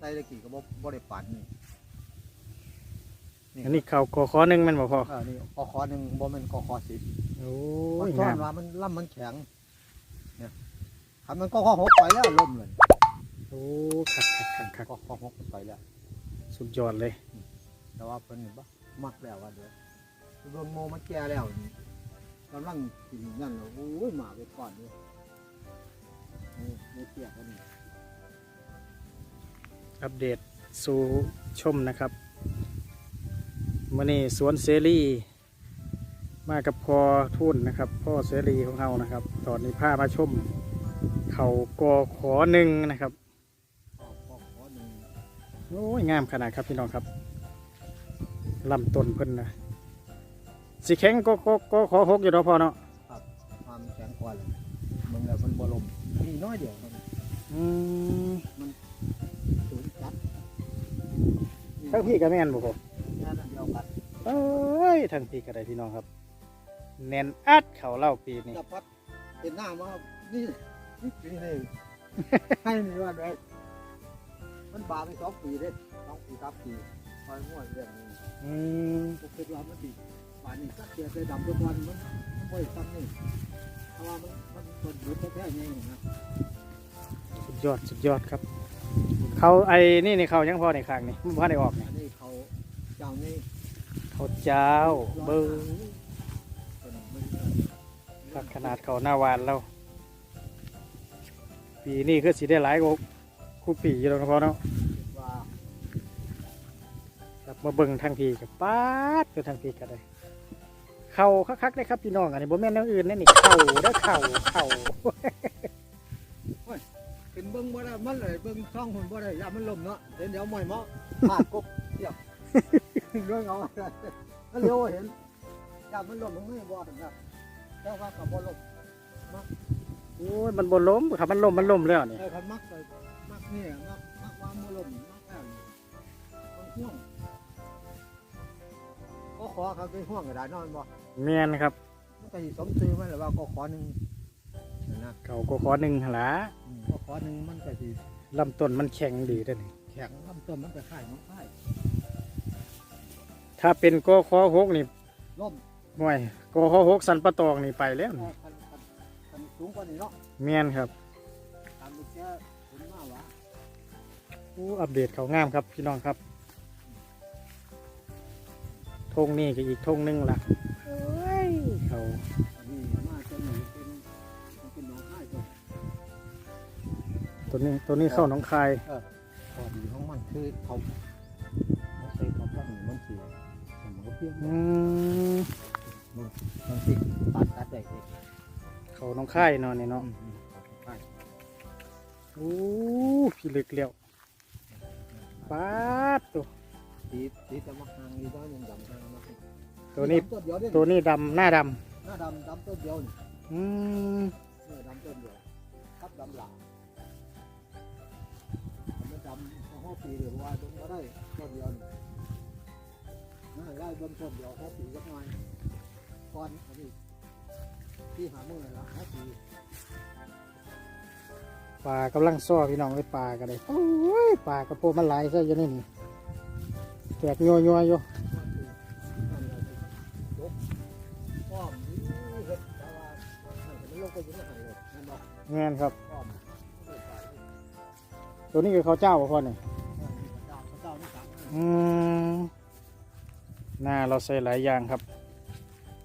ใส่ตะกี้ก็บ่บ่ได้ปานนี่อันนี้เขากอขอหนึ่งแมันบ่พอเออนี่กอขอหนึ่งบ่แม่นกอขอสิบโอ้มันยซ้องานมว่ามันลำมันแข็งเนี่ยคันมันกอขอหกไปแล้วล่มเลยโอ้คักคักคักคักกอขอหกไปแล้ว สุดยอดเลยแต่ว่าเพิ่นนี่บ่มักแล้วว่าเด้อเบิ่งโมมันแก่แล้วนี่กำลังกินนั่นแล้วโอ้ยหมาไปก่อนเด้อนี่นี่เปียกอันนี้ อัปเดตสู่ชมนะครับมื่อนี้สวนเสรีมากับพอทุนนะครับ พ่อเสรีของเรานะครับ ตอนนี้พามาชม เขากอขอหนึ่งนะครับกอขอขอหนึ่งโอ้ยงามขนาดครับพี่น้องครับลำต้นเพิ่นนะสีแข็งก็ก็ก็ขอหกอยู่เนาะพอเนาะความแข็งกว่าเลยมึงแล้วมันบ่ลมนี่น้อยเดียวมันอืมสูงจัด ทั้งพี่กับแม่นบ่พอแค่นั้นเดียวกันเอ้ยทั้งพี่กับได้พี่น้องครับ แน่นอัดเขาเล่าปีนี้จับพัดเป็นหน้ามานี่นี่ปีนี่ให้นี่ว่าได้มันบาไปสองปีเด้สองปีสามปีคอยง่วนเรื่องนี้อืมก็คิดว่ามันดีบานนี้สักเสียไปดำทุกวันมันมันไม่ซ้ำนี่เพราะว่ามันมันคนหยุดแท้ๆไงนะสุดยอดสุดยอดครับ เขาไอ้นี่นี่เขายังพอในขางนี่มันพอได้ออกนี่อันนี้เขาเจ้านี่เขาเจ้าเบิ้งตัดขนาดเขาหน้าหวานเราปีนี้คือสีได้หลายกว่าคู่ปีอยู่แล้วนะพอเนาะครับมาเบิ่งทางพีกับป๊าดไปทางพีกันเลยเข่าคักๆเลยครับพี่น้องอันนี้บ่แม่นอย่างอื่นนั่นนี่เข่าเด้อเข่าเข่า เป็นเบิ้งบ่ได้มันเลยเบิ้งช่องคนบ่ได้ยามันลมเนาะเห็นเดี๋ยวหมอยเมาะขาดกบเทียบเรื่องเอามันเร็วเห็นยามันลมมันไม่บ่เห็นนะเจ้าว่ากับบ่ลมโอ้ยมันบ่ล้มครับมันล้มมันล้มแล้วนี่เออคันมักเลยมักนี่มักมักว่าบ่ลมมักแล้วนี่คนห่วงก็ขอเขาไปห่วงก็ได้นอนบ่แม่นครับมันก็สิสมชื่อมันแหละว่าก็ขอหนึง นะเก่าก็ขอหนึ่งหั่นล่ะอืมก็ขอหนึงมันก็สิลำต้นมันแข็งดีเด้อนี่แข็งลำต้นมันก็คล้ายมันคล้ายถ้าเป็นก็ขอหกนี่ล่มห่วยก็ขอหกสันปะตองนี่ไปแล้วคันี่นคันคันสูงกว่านี้เนาะแม่นครับตามลูกแกผลมาวะโอ้อัปเดตเขางามครับพี่น้องครับธงนี่ก็อีกธงหนึงล่ะเอ้ยเขาอันนี้มา ตัวนี้ตัวนี้เข้าหนองคายพอดีของมันคือเขาเขาใส่ความรักหนึ่งมันสีมันก็เพี้ยนอืมมันสิตัดตัดได้เองเขาหนองคายเนาะนี่เนาะโอ้พี่เลึกเลี้ยวป๊าดตัวสีสีจะมาหางนี่ได้ยังดำหางมาตัวนี้ตัวนี้ดำหน้าดำหน้าดำดำตัวเดียวอืมเออดำตัวเดียวครับดำหลังำห้อปีเดียวว่าตรงก็ได้ตัวเดียวน่าได้เบิ้งตัวเดียวห้อปีสักหน่อยก่อนอันนี้ที่หามือละห้อปีปลากำลังซ้อพี่น้องไอ้ปลากันเลยโอ้ยปลากระโปงมันไหลซะอยู่นี่นี่แตกยัวยัวๆอยู่เงไปอยู่ในหันเลยนั่นบอกงานครับ ตัวนี้คือเขาวเจ้าบ่พ่อนี่เนี่สามอืมหน้าเราใส่หลายอย่างครับ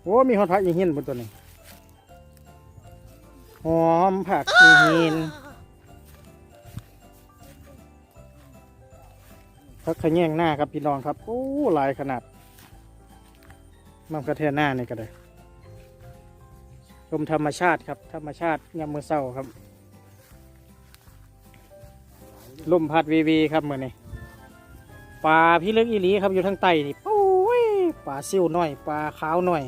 โอ้ มีหอดผักอีหินบนตัวนี้ หอมผักอีหินผักขะแยงหน้าครับพี่น้องครับ โอ้หลายขนาดมันกระเทียนหน้านี่ก็ได้ชมธรรมชาติครับ ธรรมชาติยามมือเศร้าครับ ลมพัดวีวีครับเหมือนี้ปลาพี่เล็กอีหลีครับอยู่ทางใต้นี่โอ้ยปลาซิ่วหน่อยปลาขาวหน่อย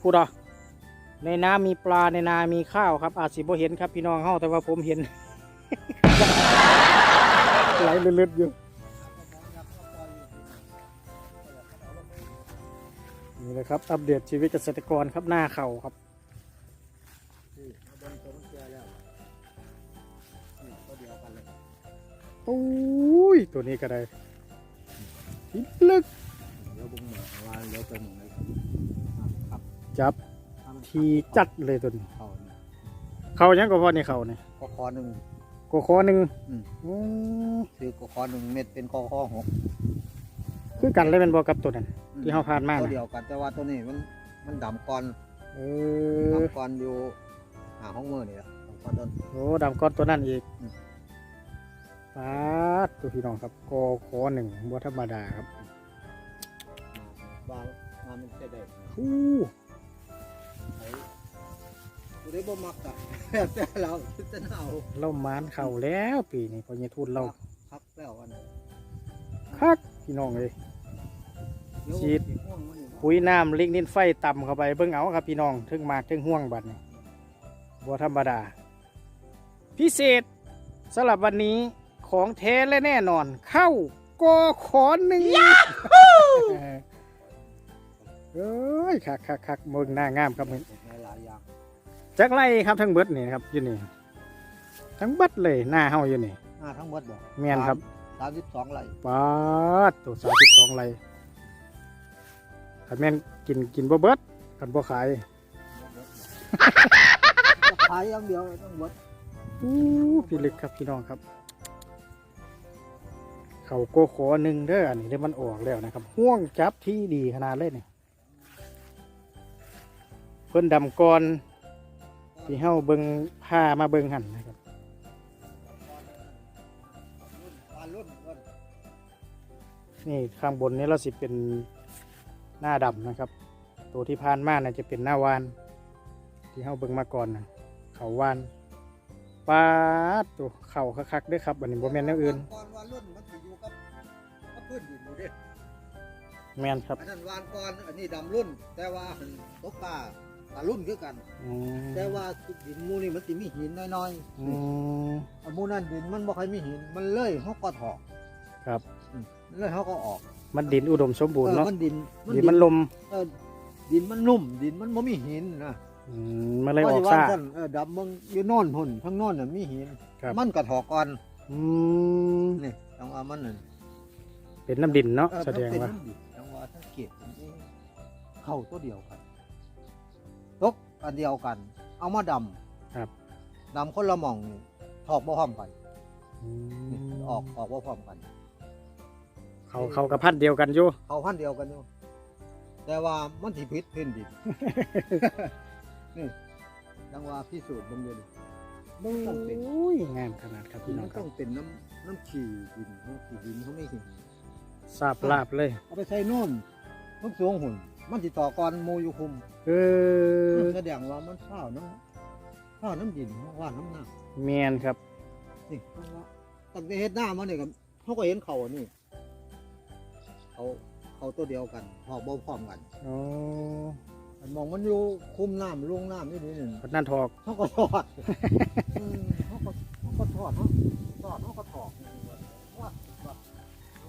พูดอะในน้ำมีปลาในนามีข้าวครับ อาจสิบ่เห็นครับพี่น้องเฮาแต่ว่าผมเห็นไหลลึดๆอยู่นี่แหละครับ อัปเดตชีวิตเกษตรกรครับหน้าเข่าครับ นี่มาเดินตัวมันเจอแล้วนี่ตัวเดียวกันเลยตปุ้ยตัวนี้ก็ได้พิลึกเดี๋ยวบุ้งเหมือนว่าเดี๋ยวเป็นอย่างไรครับจับทีจัดเลยตัวนี้เขาเนี่ยเขายังก็พอนี่เขาเนี่ยก็คอหนึ่งกคอหนึ่งอืมอืมคือกคอหนึ่งเม็ดเป็นกคอหกคือกันเลยเป็นบอกกับตัวนั้นที่เขาผ่านมาตัวน่ะเดียวกันแต่ว่าตัวนี้มันมันดำก่อนเออดำก่อนอยู่หาห้องมือนี่แหละดำก่อนต้นโอ้ดำก้อนตัวนั้นอีกอืม ปาดตัวพี่น้องครับกคอหนึ่งบัธรรมดาครับบางมามันจะได้อู้ไอ้ตัวได้บ่มักอะแต่เราจะเอาเรามานเข่าแล้วปีนี้พอเยทุนเราพักแล้วอันนั้นคักพี่น้องเลยเยวฉีดสิห่วงมันอยู่เนาะปุ๋ยน้ำลิงนินไฟต่ำเข้าไปเบิ่งเอาครับพี่น้องถึงมากถึงห่วงบัดนี่บัธรรมดา พิเศษสำหรับวันนี้ ของแท้และแน่นอน เข้ากอขอหนึ่งเอ้ยคักคักคักมึงหน้างามครับมึงหลายๆอย่างจักไรครับทั้งเบิดนี่ครับอยู่นี่ทั้งเบิดเลยหน้าเฮาอยู่นี่หน้าทั้งหมดบ่แม่นครับสามสิบสองไร่ปาดตัวสามสิบสองไรขันแม่นกินกินบ่เบิดกันบ่ขายขายอย่างเดียวทั้งหมดอู้พี่ลึกครับพี่น้องครับ เขาโกโขหนึ่งเด้ออันนี้เดี๋ยมันออกแล้วนะครับห่วงจับที่ดีขนาดเลยนี่เพิ่นดำก่อนที่เฮาเบิงผ้ามาเบิงหันนะครับนี่ข้างบนนี้เราสิเป็นหน้าดำนะครับ ตัวที่พานมาน่ะจะเป็นหน้าวาน ที่เฮาเบิงมาก่อนนะเขาวานปลาดตัวเข่าคักๆเด้วยครับอันนี้บ่แม่นแนวอื่น พื้นดินอยู่เด้แม่นครับอันนั้นวานก่อนอันนี้ดำรุ่น แต่ว่าหั่นตกปลาปลารุ่นคือกัน อืมแต่ว่าดินหมูนี่มันสิมีหินน้อยอืมๆอันหมูนั่นดินมันบ่ค่อยมีหิน มันเลยเฮาก็ถอกครับ อืมเลยเฮาก็ออกมันดินอุดมสมบูรณ์เออเนาะมันดินดินมันลมเออดินมันนุ่ม ดินมันบ่มีหินนะ อืมมันเลยออกว่าซ่าสิว่าซั่นเออดำมึงอยู่โน่นพุ่นข้างโน่นน่ะมีหิน ครับ มันก็ถอกก่อนอืม นี่ต้องเอามันนั่น เป็นน้ำดินเนาะเออแสดงมันเป็นว่าน้ำดิบจังหวะสังเกตมันเองเข้าตัวเดียวกันตกอันเดียวกัน เอามาดำครับดำคนละหม่องนี่ถอกบ่พร้อมกันอืนี่มออกออกบ่พร้อมกัน เขาเขากับพันธุ์เดียวกันอยู่เขาพันธุ์เดียวกันอยู่แต่ว่ามันสิพิษพื้นดินนี่จังหวะพิสูจน์เบางเดียวนี่มันต้องเป็นโอ้ยงามขนาดครับพี่น้อมังนครัต้บองเป็นน้ำน้ำฉี่ดินน้ำฉี่ดินเขาไม่หิน ทราบลาบเลย เอาไปใส่โน่นมันสูงหุ่น มันสิต่อก่อนหมูอยู่คุมเออแสดงว่ามันข้าวน้ำข้าวน้ำดินข้าวว่าน้ำหน้าเมียนครับนี่เพราะว่าตั้งแต่เฮ็ดหน้ามาเนี่ยกับเขาก็เห็นเขาอันนี่เขาเขาตัวเดียวกันพอกบ่พร้อมกันอ๋อมันมองมันอยู่คุมน้ำลงน้ำนี่นี่หนึ่งพัดนั่นทอกเขาก็ทอดอืมเขาก็เขาก็ทอดเขาทอดเขาก็ถอกว่า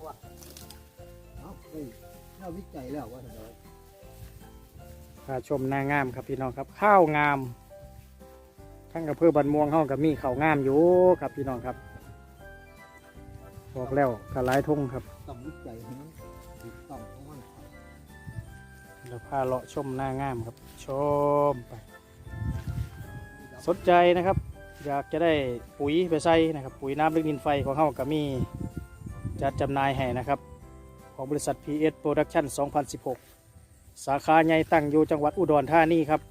ว่า ว่าเอาเฮ้ยเราวิจัยแล้วว่าทำไมพาชมหน้างามครับพี่น้องครับ ข้าวงามทั้งกับเพื่อบันม่วงเฮากับมีข้าวงามอยู่ครับพี่น้องครับบอกแล้วกระไรทงครับต้องวิจัยให้มันถูกต้องของมันครับเดี๋ยวพาเลาะชมหน้างามครับ ชมไป สนใจนะครับ อยากจะได้ปุ๋ยไปใส่นะครับ ปุ๋ยน้ำลึกดินไฟของเฮากับมีจัดจำหน่ายให้นะครับ ของบริษัท PS Production 2016 สาขาใหญ่ตั้งอยู่จังหวัดอุดรธานีครับ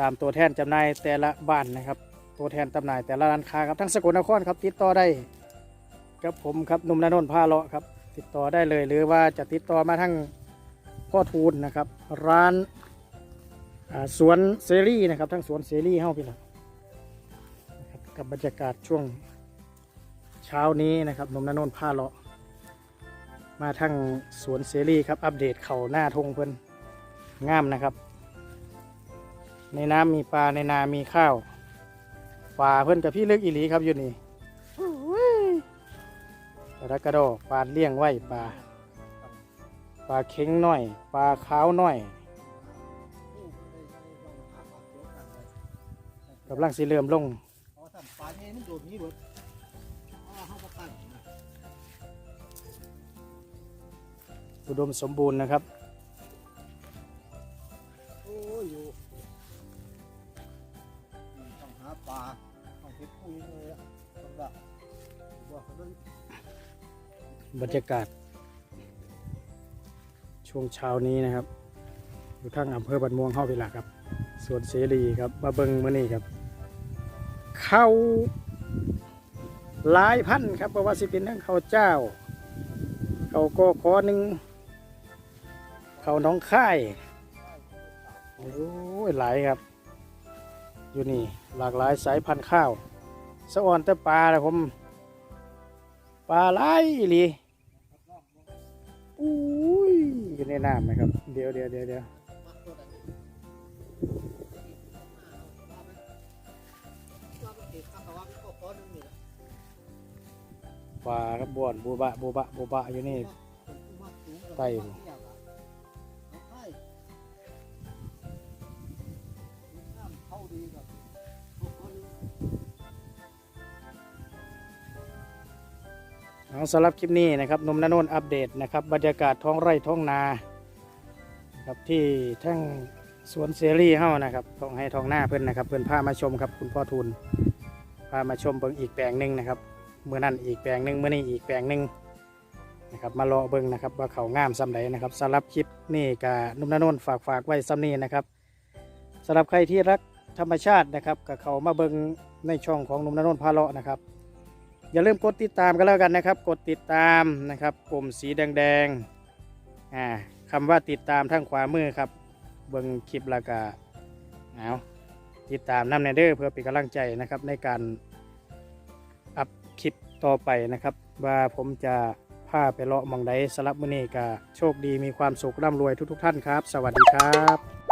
ตามตัวแทนจำหน่ายแต่ละบ้านนะครับ ตัวแทนจำหน่ายแต่ละร้านค้าครับทั้งสกลนครครับติดต่อได้กับผมครับนุ่มนนนท์พาเลาะครับติดต่อได้เลยหรือว่าจะติดต่อมาทั้งพ่อทูลนะครับ ร้านสวนเซรีนะครับ ทั้งสวนเซรีเฮ้าพี่ละนะกับบรรยากาศช่วงเช้านี้นะครับนุ่มนนนท์พาเลาะ มาทั้งสวนเสรีครับ อัปเดตเขาหน้าทงเพิ่อนงามนะครับ ในน้ำมีปลาในนามีข้าวปลาเพิ่อนกับพี่เลึกอีหลีครับอยู่นี่โอ้ยปลาระกระโดปลาเลี้ยงไว้ปลาปลาเค็งหน้อยปลาขาวหน้อยกำลังสิเริ่มลง อุดมสมบูรณ์นะครับโอ้ยอยู่ต้องหาปลาต้องเก็บปุ๋ยเลยอะต้องแบบบอกเขาต้องบรรยากาศ ช่วงเช้านี้นะครับ อยู่ทางอำเภอบันม่วงเข้าไปละครับสวนเสรีครับมาเบิงมื่อนี้ครับ เข้าหลายพันครับเพราะว่าสิเป็นทั้งข้าวเจ้าข้าวกอขอหนึ่ง เขาน้องค่ายโอ้ยหลายครับ อยู่นี่หลากหลายสายพันธุ์ข้าวสะอ่อนแต่ปลาเลยผมปลาไหลอีหลีอุ้ยอยู่ในน้ำนะครับ เดี๋ยวเดี๋ยวเดี๋ยวเดี๋ยวปลาครับบวนบูบะบูบะบูบะอยู่นี่ไต่ เอาสำหรับคลิปนี้นะครับนมนนนอัปเดตนะครับบรรยากาศท้องไร่ท้องนาครับที่ทั้งสวนเซรีเฮ้านะครับต้องให้ท้องหน้าเพื่อนนะครับ เพื่อนพามาชมครับคุณพ่อทุนพามาชมเบิ่งอีกแปลงหนึ่งนะครับเมื่อนั้นอีกแปลงหนึ่งเมื่อนี้อีกแปลงหนึ่งนะครับมารอเบิ่งนะครับว่าเขางามซ้ำใดนะครับสำหรับคลิปนี้กับนุ่มนนนฝากฝากไว้ซ้ำนี้นะครับสำหรับใครที่รักธรรมชาตินะครับกับเขามาเบิ่งในช่องของนุ่มนนนพาเลาะนะครับ อย่าลืมกดติดตามกันแล้วกันนะครับ กดติดตามนะครับปุ่มสีแดงๆอ่าคำว่าติดตามทางขวามือครับ เบิ่งคลิปแล้วก็เอาติดตามน้ำในเด้อเพื่อเป็นกำลังใจนะครับในการอัพคลิปต่อไปนะครับ ว่าผมจะพาไปเลาะมองใดสลับมือนี้ก็โชคดีมีความสุขร่ำรวยทุกๆ ท่านครับ สวัสดีครับ